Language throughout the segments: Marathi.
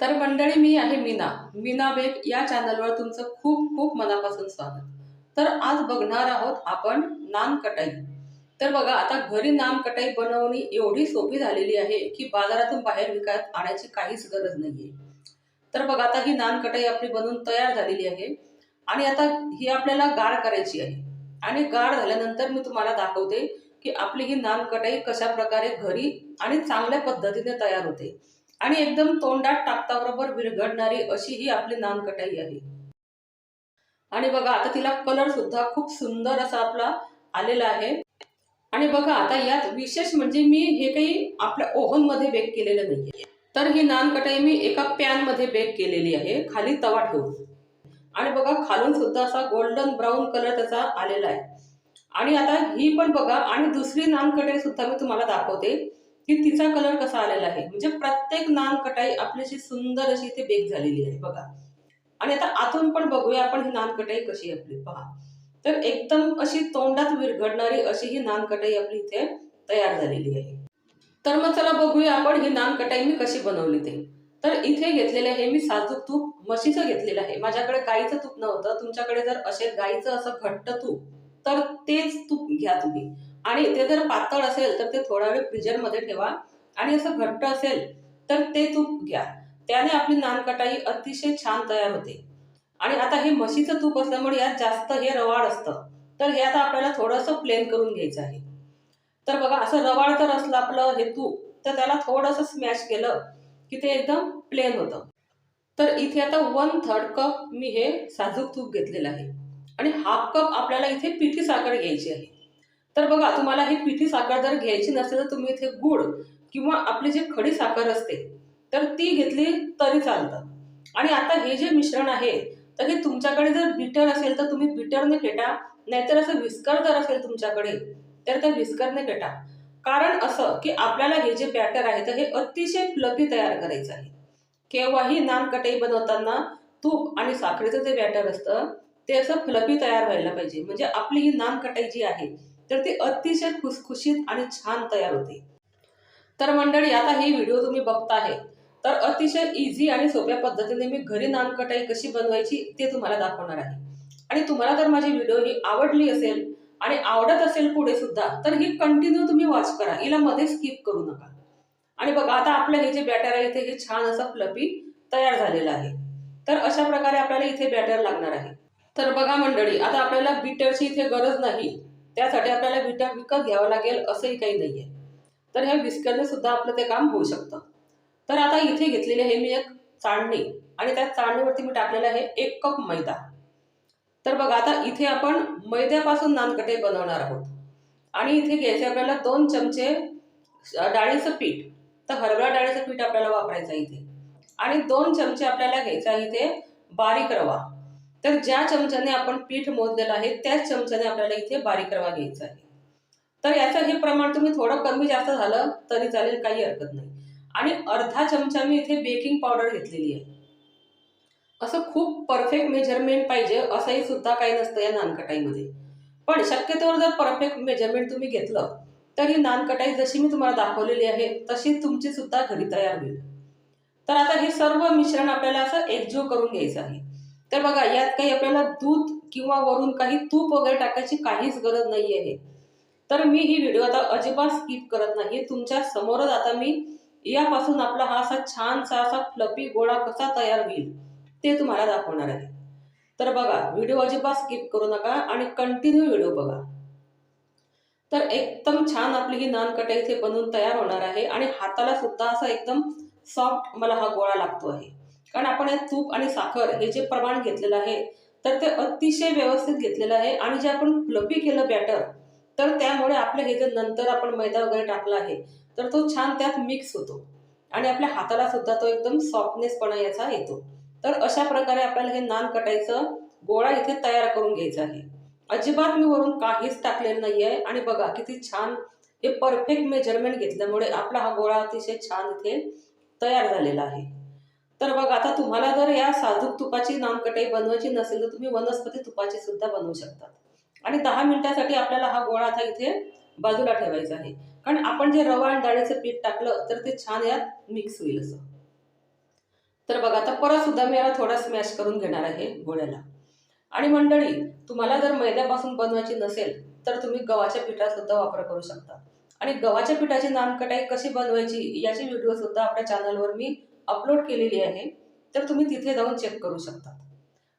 तर मंडळी मी आहे मीना. मीना बेक या चॅनलवर तुमचं खूप खूप मनापासून स्वागत. तर आज बघणार आहोत आपण नान कटाई तर बघा आता घरी नान कटाई बनवणी एवढी सोपी झालेली आहे की बाजारातून बाहेर विकत आणायची काहीच गरज नाहीये. तर बघा आता ही नान कटाई आपली बनवून तयार झालेली आहे आणि आता ही आपल्याला गार करायची आहे. आणि गार झाल्यानंतर मी तुम्हाला दाखवते की आपली ही नान कटाई कशा प्रकारे घरी आणि चांगल्या पद्धतीने तयार होते. आणि एकदम तोंडात टाकताबरोबर विरघडणारी अशी ही आपली नान कटाई आहे. आणि बघा आता तिला कलर सुद्धा खूप सुंदर असा आपला आलेला आहे. आणि बघा आता यात विशेष म्हणजे मी हे काही आपल्या ओव्हनमध्ये बेक केलेलं नाहीये. तर ही नानकटाई मी एका पॅनमध्ये बेक केलेली आहे खाली तवा ठेवून. आणि बघा खालून सुद्धा असा गोल्डन ब्राऊन कलर त्याचा आलेला आहे. आणि आता ही पण बघा आणि दुसरी नान कटाई सुद्धा मी तुम्हाला दाखवते. की तिचा कलर कसा आलेला आहे? म्हणजे प्रत्येक नान कटाई आपली सुंदर अशी इथे बेक झालेली आहे बघा. आणि आता आतून पण बघूया आपण ही नान कटाई कशी आपली पहा. तर एकदम अशी तोंडात विरघडणारी अशी ही नान कटाई आपली इथे तयार झालेली आहे. तर मग चला बघूया आपण ही नान कटाई मी कशी बनवली ते. तर इथे घेतलेले हे मी साजूक तूप म्हशीचं घेतलेलं आहे. माझ्याकडे गाईचं तूप नव्हतं. तुमच्याकडे जर असेल गाईचं असं घट्ट तूप तर तेच तूप घ्या तुम्ही. आणि ते जर पातळ असेल तर ते थोडा वेळ फ्रीजरमध्ये ठेवा. आणि असं घट्ट असेल तर ते तूप घ्या. त्याने आपली नानकटाई अतिशय छान तयार होते. आणि आता हे म्हशीचं तूप असल्यामुळे यात जास्त हे रवाळ असतं. तर हे आता आपल्याला थोडंसं प्लेन करून घ्यायचं आहे. तर बघा असं रवाळ तर असलं आपलं हे तूप तर त्याला थोडंसं स्मॅश केलं की ते एकदम प्लेन होतं. तर इथे आता वन थर्ड कप मी हे साजूक तूप घेतलेलं आहे. आणि हाफ कप आपल्याला इथे पिठी साखर घ्यायची आहे. तर बघा तुम्हाला ही पिठी साखर जर घ्यायची नसेल तर तुम्ही इथे गुड किंवा आपली जी खडी साखर असते तर ती घेतली तरी चालतं. आणि आता हे जे मिश्रण आहे तर हे तुमच्याकडे जर बिटर असेल तर तुम्ही बिटरने फेटा नाहीतर असं विस्कर जर असेल तुमच्याकडे तर त्या विस्करने फेटा. कारण असं की आपल्याला हे जे बॅटर आहे तर हे अतिशय फ्लफी तयार करायचं आहे. केव्हाही नान कटाई बनवताना तूप आणि साखरेचं जे बॅटर असतं ते असं फ्लफी तयार व्हायला पाहिजे. म्हणजे आपली ही नान कटाई जी आहे तर ती अतिशय खुसखुशीत आणि छान तयार होते. तर मंडळी आता ही व्हिडिओ तुम्ही बघताय तर अतिशय इझी आणि सोप्या पद्धतीने मी घरी नानकटाई कशी बनवायची ते तुम्हाला दाखवणार आहे. आणि तुम्हाला जर माझी व्हिडिओ ही आवडली असेल आणि आवडत असेल पुढे सुद्धा तर ही कंटिन्यू तुम्ही वॉच करा. हिला मध्ये स्किप करू नका. आणि बघा आता आपलं हे जे बॅटर आहे इथे हे छान असं फ्लपी तयार झालेलं आहे. तर अशा प्रकारे आपल्याला इथे बॅटर लागणार आहे. तर बघा मंडळी आता आपल्याला बिटरची इथे गरज नाही. त्यासाठी आपल्याला विटा विकत घ्यावं लागेल असंही काही नाही आहे तर ह्या विस्करने सुद्धा आपलं ते काम होऊ शकतं. तर आता इथे घेतलेली आहे मी एक चाळणी आणि त्या चाळणीवरती मी टाकलेलं आहे एक कप मैदा. तर बघा आता इथे आपण मैद्यापासून नानकटे बनवणार आहोत. आणि इथे घ्यायचे आपल्याला दोन चमचे डाळीचं पीठ. तर हरभरा डाळीचं पीठ आपल्याला वापरायचं इथे. आणि दोन चमचे आपल्याला घ्यायचा आहे इथे बारीक रवा. तर ज्या चमच्याने आपण पीठ मोजलेलं आहे त्याच चमच्याने आपल्याला इथे बारीक रवा घ्यायचा आहे. तर याचं हे प्रमाण तुम्ही थोडं कमी जास्त झालं तरी चालेल काही हरकत नाही. आणि अर्धा चमचा मी इथे बेकिंग पावडर घेतलेली आहे. असं खूप परफेक्ट मेजरमेंट पाहिजे असंही सुद्धा काही नसतं या नानकटाईमध्ये. पण शक्यतोवर जर परफेक्ट मेजरमेंट तुम्ही घेतलं तर ही नानकटाई जशी मी तुम्हाला दाखवलेली आहे तशी तुमची सुद्धा घरी तयार होईल. तर आता हे सर्व मिश्रण आपल्याला असं एकजीव करून घ्यायचं आहे. तर बघा यात काही आपल्याला दूध किंवा वरून काही तूप वगैरे टाकायची काहीच गरज नाही आहे. तर मी ही व्हिडिओ आता अजिबात स्किप करत नाही. तुमच्या समोरच आता मी यापासून आपला हा असा छानसा असा फ्लपी गोळा कसा तयार होईल ते तुम्हाला दाखवणार आहे. तर बघा व्हिडिओ अजिबात स्किप करू नका आणि कंटिन्यू व्हिडिओ बघा. तर एकदम छान आपली ही नान कटाई इथे बनवून तयार होणार आहे आणि हाताला सुद्धा असा एकदम सॉफ्ट मला हा गोळा लागतो आहे. कारण आपण यात तूप आणि साखर हे जे प्रमाण घेतलेलं आहे तर ते अतिशय व्यवस्थित घेतलेलं आहे आणि जे आपण फ्लपी केलं बॅटर तर त्यामुळे आपलं हे जे नंतर आपण मैदा वगैरे टाकला आहे तर तो छान त्यात मिक्स होतो. आणि आपल्या हाताला सुद्धा तो एकदम सॉफ्टनेसपणा याचा येतो. तर अशा प्रकारे आपल्याला हे नान कटायचं गोळा इथे तयार करून घ्यायचा आहे. अजिबात मी वरून काहीच टाकलेलं नाही आहे आणि बघा किती छान हे परफेक्ट मेजरमेंट घेतल्यामुळे आपला हा गोळा अतिशय छान इथे तयार झालेला आहे. तर बघा आता तुम्हाला जर या साजूक तुपाची नामकटाई बनवायची नसेल तर तुम्ही वनस्पती तुपाची सुद्धा बनवू शकतात. आणि दहा मिनिटासाठी आपल्याला हा गोळा आता इथे बाजूला ठेवायचा आहे. कारण आपण जे रवा आणि डाळीचं पीठ टाकलं तर ते छान यात मिक्स होईल असं. तर बघा आता परत सुद्धा मी याला थोडा स्मॅश करून घेणार आहे गोळ्याला आणि मंडळी तुम्हाला जर मैद्यापासून बनवायची नसेल तर तुम्ही गव्हाच्या पिठाचा सुद्धा वापर करू शकता. आणि गव्हाच्या पिठाची नामकटाई कशी बनवायची याची व्हिडिओ सुद्धा आपल्या चॅनलवर मी अपलोड केलेली आहे तर तुम्ही तिथे जाऊन चेक करू शकता.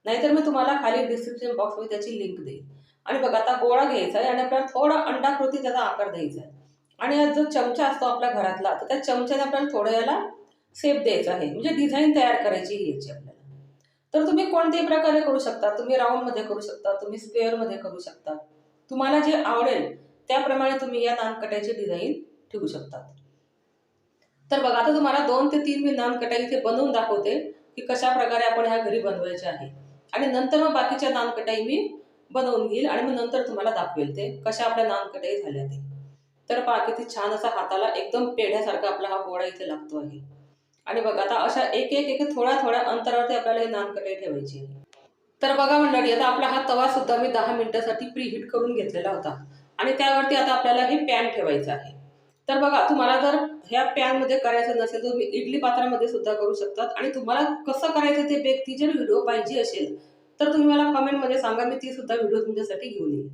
नाहीतर मी तुम्हाला खाली डिस्क्रिप्शन बॉक्समध्ये त्याची लिंक देईल आणि बघा आता गोळा घ्यायचा आहे आणि आपल्याला थोडा अंडाकृती त्याचा आकार द्यायचा आहे आणि हा जो चमचा असतो आपल्या घरातला तर त्या चमच्याने आपल्याला थोडं याला सेप द्यायचा आहे. म्हणजे डिझाईन तयार करायची ही याची आपल्याला. तर तुम्ही कोणत्याही प्रकारे करू शकता. तुम्ही राऊंडमध्ये करू शकता तुम्ही स्क्वेअरमध्ये करू शकता. तुम्हाला जे आवडेल त्याप्रमाणे तुम्ही या नानकट्याची डिझाईन ठेवू शकतात तर बघा आता तुम्हाला दोन ते तीन मी नानकटाई इथे बनवून दाखवते की कशा प्रकारे आपण ह्या घरी बनवायचे आहे. आणि नंतर मग बाकीच्या नानकटाई मी बनवून घेईल आणि मग नंतर तुम्हाला दाखवेल ते कशा आपल्या नानकटाई झाल्या ते. तर पहा किती छान असा हाताला एकदम पेढ्यासारखा आपला हा गोळा इथे लागतो आहे. आणि बघा आता अशा एक एक एक थोड्या थोड्या अंतरावरती आपल्याला हे नानकटाई ठेवायची आहे. तर बघा मंडळी आता आपला हा तवा सुद्धा मी दहा मिनिटासाठी प्रीहीट करून घेतलेला होता. आणि त्यावरती आता आपल्याला हे पॅन ठेवायचं आहे. तर बघा तुम्हाला जर ह्या पॅनमध्ये करायचं नसेल तर तुम्ही इडली पात्रामध्ये सुद्धा करू शकतात. आणि तुम्हाला कसं करायचं ते बेक जर व्हिडिओ पाहिजे असेल तर तुम्ही मला कमेंटमध्ये सांगा मी ती सुद्धा व्हिडिओ तुमच्यासाठी घेऊन येईल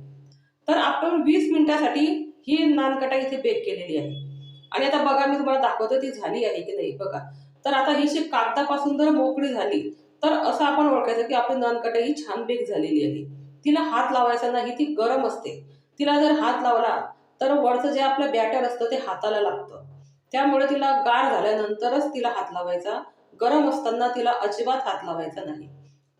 तर आपण वीस मिनिटासाठी ही नानकटा इथे बेक केलेली आहे. आणि आता बघा मी तुम्हाला दाखवतो ती झाली आहे की नाही बघा. तर आता ही जी कागदापासून जर मोकळी झाली तर असं आपण ओळखायचं की आपली नानकटा ही छान बेक झालेली आहे. तिला हात लावायचा नाही ती गरम असते. तिला जर हात लावला तर वरचं जे आपलं बॅटर असतं ते हाताला लागतं. त्यामुळे तिला गार झाल्यानंतरच तिला हात लावायचा. गरम असताना तिला अजिबात हात लावायचा नाही.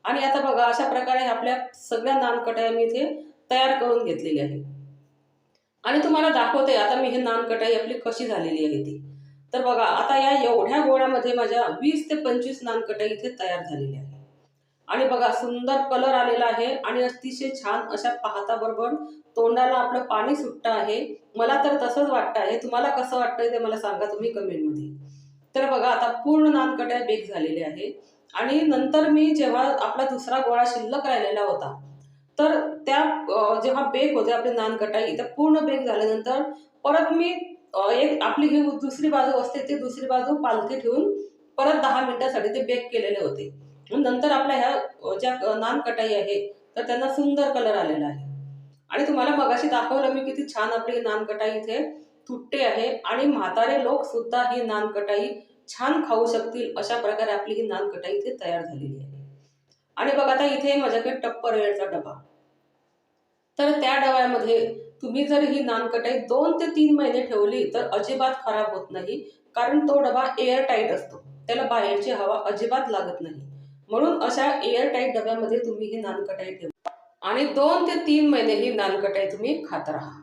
आणि आता बघा अशा प्रकारे आपल्या सगळ्या नानकटाई मी इथे तयार करून घेतलेली आहे. आणि तुम्हाला दाखवते आता मी हे नानकटाई आपली कशी झालेली आहे ती. तर बघा आता या एवढ्या गोळ्यामध्ये माझ्या वीस ते पंचवीस नानकटाई इथे तयार झालेल्या आहे आणि बघा सुंदर कलर आलेला आहे आणि अतिशय छान अशा पाहता बरोबर तोंडाला आपलं पाणी सुटतं आहे. मला तर तसंच वाटतं आहे. तुम्हाला कसं वाटतंय ते मला सांगा तुम्ही कमेंटमध्ये तर बघा आता पूर्ण नानकट्या बेक झालेले आहे. आणि नंतर मी जेव्हा आपला दुसरा गोळा शिल्लक राहिलेला होता तर त्या जेव्हा बेक होते आपले नानकटाई तर पूर्ण बेक झाल्यानंतर परत मी एक आपली ही दुसरी बाजू असते ती दुसरी बाजू पालथी ठेवून परत दहा मिनिटासाठी ते बेक केलेले होते. नंतर आपल्या ह्या ज्या ज्या नानकटाई आहे तर त्यांना सुंदर कलर आलेला आहे. आणि तुम्हाला मगाशी दाखवलं मी किती छान आपली नानकटाई इथे तुटते आहे आणि म्हातारे लोक सुद्धा ही नानकटाई छान खाऊ शकतील अशा प्रकारे आपली ही नानकटाई इथे तयार झालेली आहे. आणि बघा आता इथे माझ्याकडे टप्पर वेळचा डबा. तर त्या डब्यामध्ये तुम्ही जर ही नानकटाई दोन ते तीन महिने ठेवली तर अजिबात खराब होत नाही कारण तो डबा एअर टाईट असतो. त्याला बाहेरची हवा अजिबात लागत नाही. म्हणून अशा एअर टाईट डब्यामध्ये तुम्ही ही नानकटाई ठेवा. आणि दोन ते तीन महिने ही नानकटाई तुम्ही खात राहा.